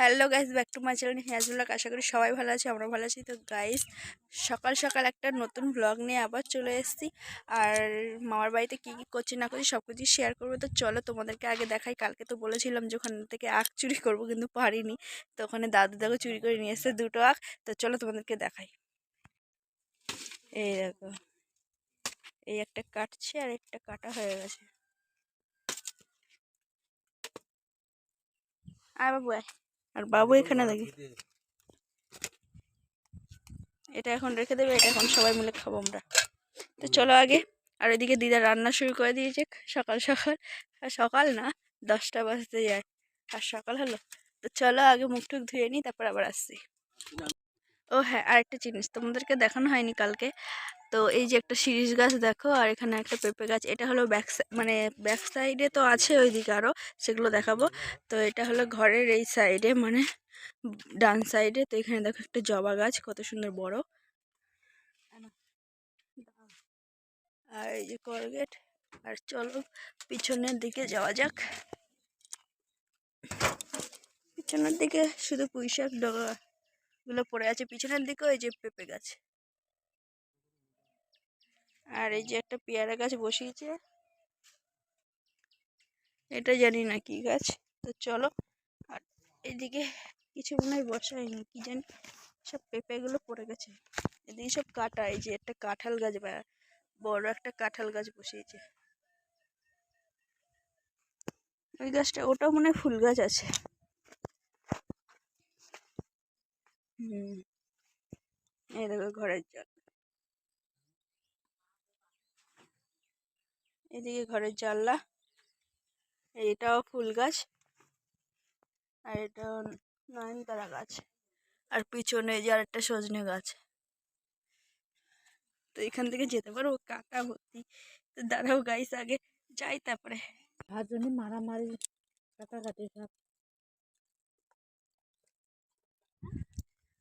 Hello guys back to my channel হিয়াজুল্লাহ আশা করি সবাই ভালো আছে আমরা ভালো আছি। তো গাইস সকাল সকাল একটা নতুন ব্লগ নিয়ে আবার চলে এসেছি। আর মামার বাড়িতে কী কী করছি না করছি সব কিছু শেয়ার করব। তো চলো তোমাদেরকে আগে দেখাই। কালকে তো বলেছিলাম যে ওখান থেকে আখ চুরি করব, কিন্তু পারিনি। তো ওখানে দাদু দাদু চুরি করে নিয়ে এসছে দুটো আখ। তো চলো তোমাদেরকে দেখাই। এই দেখো, এই একটা কাটছে আর একটা কাটা হয়ে গেছে। আয় বাবু, আয়। আর বাবু এখানে দেখি। এটা এখন রেখে দেবে এটা এখন সবাই মিলে খাব আমরা। তো চলো আগে আর এদিকে দিদা রান্না শুরু করে দিয়েছে সকাল সকাল আর সকাল না দশটা বাজতে যায়। আর সকাল হলো। তো চলো আগে মুখ টুক ধুয়ে নিই তারপর আবার আসছি। ও হ্যাঁ আরেকটা জিনিস তোমাদেরকে দেখানো হয়নি কালকে। তো এই যে একটা শিরিষ গাছ দেখো, আর এখানে একটা পেঁপে গাছ, এটা হলো ব্যাক মানে ব্যাক সাইডে তো আছে ওইদিকে আরও সেগুলো দেখাবো। তো এটা হলো ঘরের এই সাইডে মানে ডান সাইডে, তো এখানে দেখো একটা জবা গাছ, কত সুন্দর বড়। আর এই যে কলগেট, আর চলো পিছনের দিকে যাওয়া যাক। পিছনের দিকে শুধু পুঁইশাক ডগা গুলো পড়ে আছে, পিছনের দিকে ওই যে পেঁপে গাছ। আর এই যে একটা পেয়ারা গাছ বসিয়েছে। এটা জানি না কি গাছ। তো চলো, আর এদিকে কিছু মনে হয় বসায়নি, কি জানি সব পেঁপেগুলো পড়ে গেছে। এদিকে সব কাটা, এই যে একটা কাঁঠাল গাছ বড় একটা কাঁঠাল গাছ বসিয়েছে। ওই গাছটা, ওটাও মনে হয় ফুল গাছ আছে। হুম, এই দেখো ঘরের জল। এদিকে ঘরের জানলা, এটাও ফুল গাছ, আর এটাও নয়নতারা গাছ, আর পিছনে যে আর একটা সজনে গাছ। তো এখান থেকে যেতে পারব, কাকা ভর্তি। তো দাঁড়াও গাইস আগে যাই তারপরে। তার জন্য মারামারি, কাটাকাটি সব।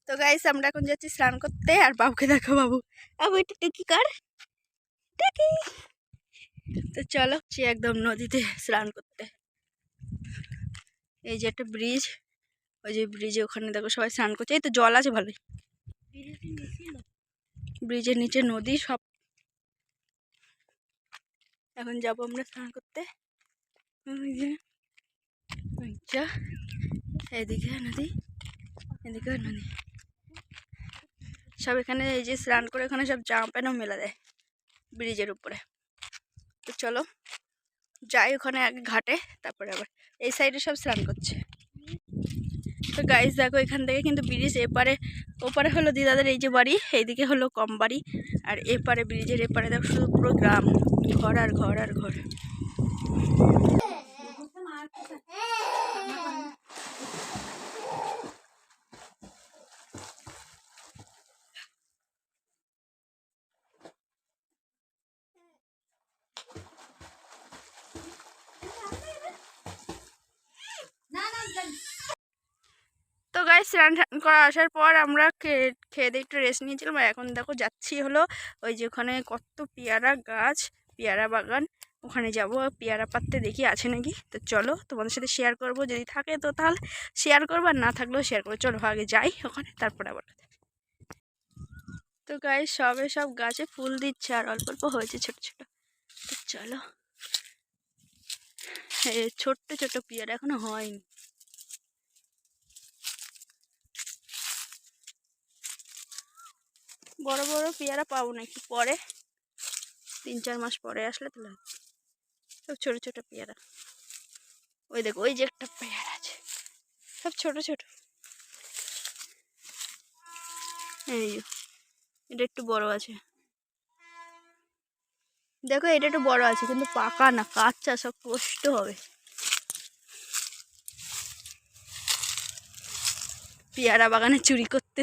তো গাইস আমরা এখন যাচ্ছি স্নান করতে আর বাবুকে দেখো বাবু। বাবু, একটু টেকি কর। টেকি। তো চলো, সে একদম নদীতে স্নান করতে। এই যে একটা ব্রিজ ওই যে ব্রিজে ওখানে দেখো সবাই স্নান করছে। এই তো জল আছে ভালোই। ব্রিজের নিচে নদী সব। এখন যাব আমরা স্নান করতে। যে। এদিকে নদী। এদিকে নদী। সব এখানে এই যে স্নান করে এখানে সব জামা প্যান্টও মেলা দেয় ব্রিজের উপরে। তো চলো, যাই ওখানে আগে ঘাটে, তারপরে আবার এই সাইডে সব স্নান করছে। তো গাইজ দেখো এখান থেকে কিন্তু ব্রিজ, এপারে, ওপারে হলো দিদাদের এই যে বাড়ি, এইদিকে হলো কম বাড়ি, আর এপারে ব্রিজের এপারে দেখো শুধু পুরো গ্রাম, ঘর আর ঘর আর ঘর। তো গাই স্নান করা আসার পর আমরা খেয়ে দিয়ে একটু রেস্ট নিয়েছিলাম আর এখন দেখো যাচ্ছি হলো ওই যে ওখানে কত পেয়ারা গাছ, পেয়ারা বাগান, ওখানে যাব পেয়ারা পাততে দেখি আছে নাকি? তো চলো তোমাদের সাথে শেয়ার করব, যদি থাকে তো তাহলে শেয়ার করব আর না থাকলেও শেয়ার করব। চলো আগে যাই ওখানে, তারপরে আবার তো গায়ে সবে সব গাছে ফুল দিচ্ছে আর অল্প অল্প হয়েছে ছোট ছোট। তো চলো। ছোট্ট ছোট্ট পেয়ারা এখনও হয়নি। বড় বড় পেয়ারা পাবো নাকি? পরে? তিন চার মাস পরে আসলে তো লাগবে সব ছোট ছোট পেয়ারা। ওই দেখো, ওই যে একটা পেয়ারা আছে। সব ছোট ছোট। এই এটা একটু বড় আছে। দেখো, এটা একটু বড় আছে, কিন্তু পাকা না, কাঁচা সব কষ্ট হবে। পেয়ারা বাগানে চুরি করতে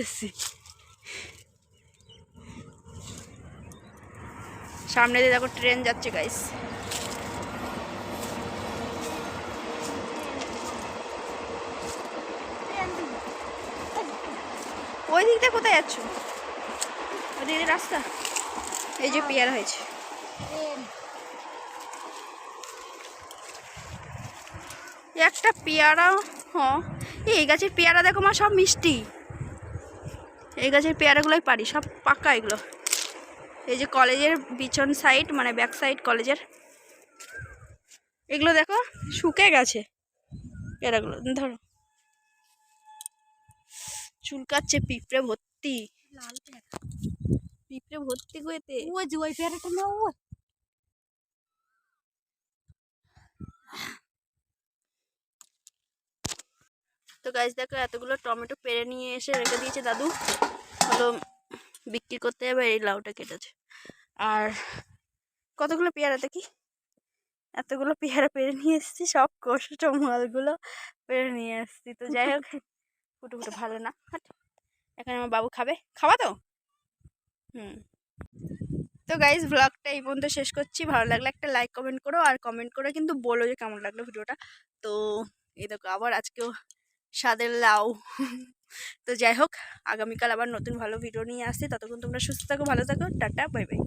সামনে দিয়ে দেখো ট্রেন যাচ্ছে গাইস ওই দিক দিয়ে কোথায় যাচ্ছ? ওই দিক রাস্তা? এই যে পেয়ারা হয়েছে। একটা পেয়ারা হ্যাঁ। এই গাছের পেয়ারা দেখো মা সব মিষ্টি। এই গাছের পেয়ারাগুলোই পারি সব পাকা এগুলো। এই যে কলেজের পিছন সাইড মানে ব্যাক সাইড কলেজের। এগুলো দেখো শুকে গেছে। এরাগুলো ধরো। চুলকাচ্ছে পিঁপড়ে ভর্তি। লাল পিঁপড়ে ভর্তি গুয়েতে ওই যে ওই পেয়ারাটা না ওই তো গাছ দেখো এতগুলো টমেটো পেরে নিয়ে এসে রেখে দিয়েছে দাদু। হলো বিক্রি করতে যাবে এই লাউটা কেটেছে। আর কতগুলো পেয়ারা দেখি? এতগুলো পেয়ারা পেরে নিয়ে এসেছি, সব কষ্ট মালগুলো পেরে নিয়ে এসেছি। তো যাই হোক, ফুটো ফুটো ভালো না এখানে আমার বাবু খাবে। খাওয়া তো? হুম। তো গাইজ ব্লগটা এই পর্যন্ত শেষ করছি। ভালো লাগলে একটা লাইক কমেন্ট করো। আর কমেন্ট করে কিন্তু বলো যে কেমন লাগল ভিডিওটা তো এই দেখো, আবার আজকেও স্বাদের লাউ। তো যাই হোক, আগামীকাল আবার নতুন ভালো ভিডিও নিয়ে আসছি। ততক্ষণ তোমরা সুস্থ থাকো, ভালো থাকো, টাটা বাই বাই